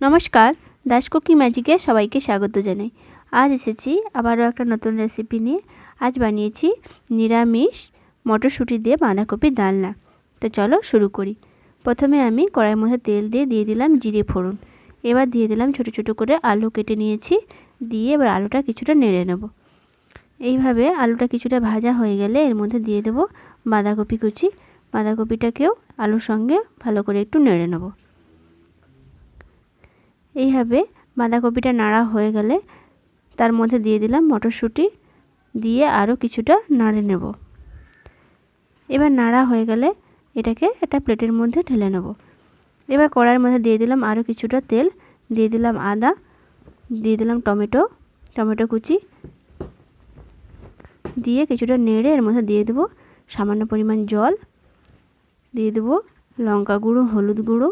নমস্কার, দাস কুকি ম্যাজিকে সবাইকে স্বাগত জানাই। আজ এসেছি আবারও একটা নতুন রেসিপি নিয়ে। আজ বানিয়েছি নিরামিষ মটরশুঁটি দিয়ে বাঁধাকপির ডালনা। তো চলো শুরু করি। প্রথমে আমি কড়াইয়ের মধ্যে তেল দিয়ে দিয়ে দিলাম জিরে ফোড়ন। এবার দিয়ে দিলাম ছোট ছোট করে আলু কেটে নিয়েছি। দিয়ে এবার আলুটা কিছুটা নেড়ে নেব। এইভাবে আলুটা কিছুটা ভাজা হয়ে গেলে এর মধ্যে দিয়ে দেবো বাঁধাকপি কুচি। বাঁধাকপিটাকেও আলুর সঙ্গে ভালো করে একটু নেড়ে নেব। এইভাবে বাঁধাকপিটা নাড়া হয়ে গেলে তার মধ্যে দিয়ে দিলাম মটরশুঁটি, দিয়ে আরও কিছুটা নাড়ে নেব। এবার নাড়া হয়ে গেলে এটাকে একটা প্লেটের মধ্যে ঢেলে নেব। এবার কড়াইয়ের মধ্যে দিয়ে দিলাম আরও কিছুটা তেল, দিয়ে দিলাম আদা, দিয়ে দিলাম টমেটো টমেটো কুচি। দিয়ে কিছুটা নেড়ে এর মধ্যে দিয়ে দেবো সামান্য পরিমাণ জল, দিয়ে দেবো লঙ্কা গুঁড়ো, হলুদ গুঁড়ো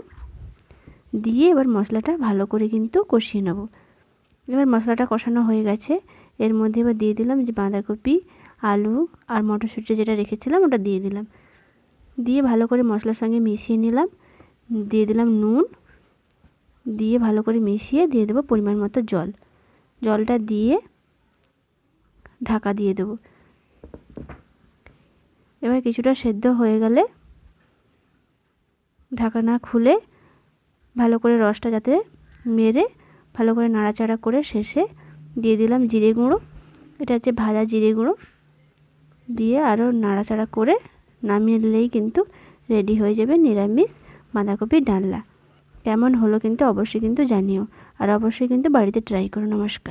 দিয়ে এবার মশলাটা ভালো করে কিন্তু কষিয়ে নেব। এবার মশলাটা কষানো হয়ে গেছে। এর মধ্যে এবার দিয়ে দিলাম যে বাঁধাকপি, আলু আর মটরশুঁটি যেটা রেখেছিলাম ওটা দিয়ে দিলাম। দিয়ে ভালো করে মশলার সঙ্গে মিশিয়ে নিলাম। দিয়ে দিলাম নুন। দিয়ে ভালো করে মিশিয়ে দিয়ে দেবো পরিমাণ মতো জল। জলটা দিয়ে ঢাকা দিয়ে দেবো। এবার কিছুটা সেদ্ধ হয়ে গেলে ঢাকা না খুলে ভালো করে রসটা যাতে মেরে ভালো করে নাড়াচাড়া করে শেষে দিয়ে দিলাম জিরে গুঁড়ো। এটা হচ্ছে ভাজা জিরে গুঁড়ো। দিয়ে আরও নাড়াচাড়া করে নামিয়ে নিলেই কিন্তু রেডি হয়ে যাবে নিরামিষ বাঁধাকপির ডালনা। কেমন হলো কিন্তু অবশ্যই কিন্তু জানিও। আর অবশ্যই কিন্তু বাড়িতে ট্রাই করো। নমস্কার।